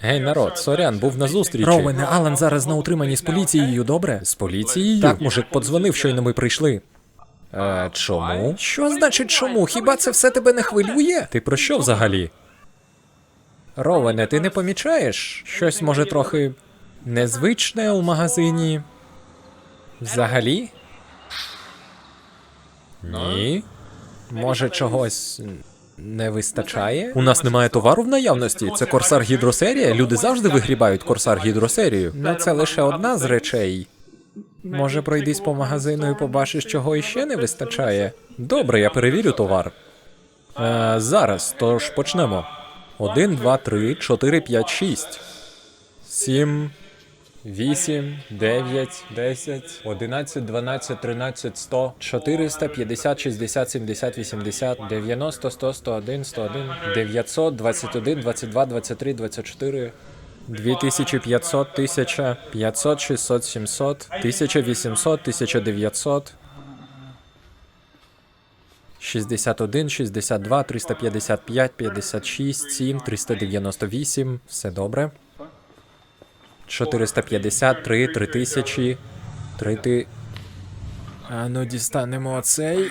Гей, народ, сорян, був на зустрічі. Роуене, Алан зараз на утриманні з поліцією, добре? З поліцією? Так, мужик подзвонив, щойно ми прийшли. Е, чому? Що значить чому? Хіба це все тебе не хвилює? Ти про що взагалі? Ровене, ти не помічаєш? Щось може трохи незвичне у магазині? Взагалі? Ні. Може, чогось не вистачає? У нас немає товару в наявності. Це корсар гідросерія. Люди завжди вигрібають корсар гідросерію. Ну це лише одна з речей. Може, пройдись по магазину і побачиш, чого іще не вистачає. Добре, я перевірю товар. Е, зараз, тож почнемо. 1, 2, 3, 4, 5, 6. 7, 8, 9, 10, 11, 12, 13, 100, 400, 50, 60, 70, 80, 90, 100, 101, 101, 900, 21, 22, 23, 24, 2500, 1000, 500, 600, 700, 1800, 1900, 61, 62, 355, 56, 7, 398. Все добре. 453, 3000, 3 ти... А ну дістанемо оцей.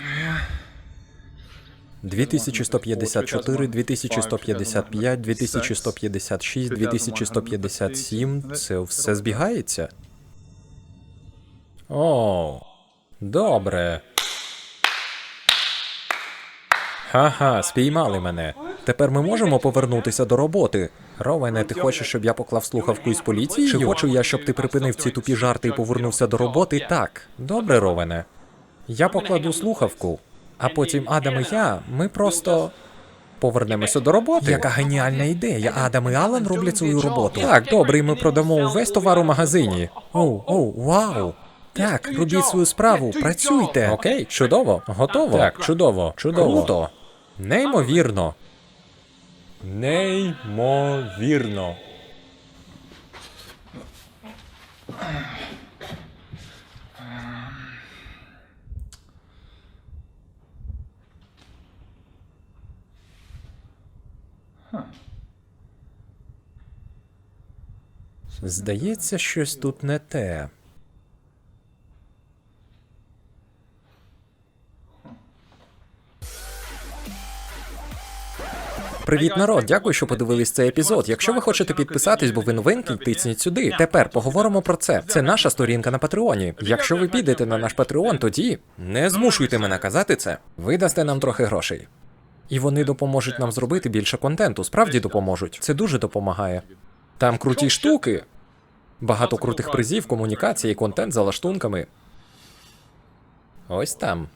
2154, 2155, 2156, 2157. Це все збігається. О, добре. Ха-ха, спіймали мене. Тепер ми можемо повернутися до роботи. Ровене, ти хочеш, щоб я поклав слухавку із поліцією? Чи хочу я, щоб ти припинив ці тупі жарти і повернувся до роботи? Так. Добре, Ровене. Я покладу слухавку, а потім Адам і я, ми просто повернемося до роботи. Яка геніальна ідея. Адам і Алан роблять свою роботу. Так, добре, і ми продамо увесь товар у магазині. Оу, оу, вау. Так, робіть свою справу, працюйте. Окей, чудово, готово. Так, чудово, чудово. Круто. Неймовірно. Неймовірно. Здається, щось тут не те. Привіт, народ! Дякую, що подивились цей епізод. Якщо ви хочете підписатись, бо ви новенький, тисніть сюди. Тепер поговоримо про це. Це наша сторінка на Патреоні. Якщо ви підете на наш Патреон, тоді не змушуйте мене казати це. Ви дасте нам трохи грошей. І вони допоможуть нам зробити більше контенту. Справді допоможуть. Це дуже допомагає. Там круті штуки. Багато крутих призів, комунікації, контент за лаштунками. Ось там.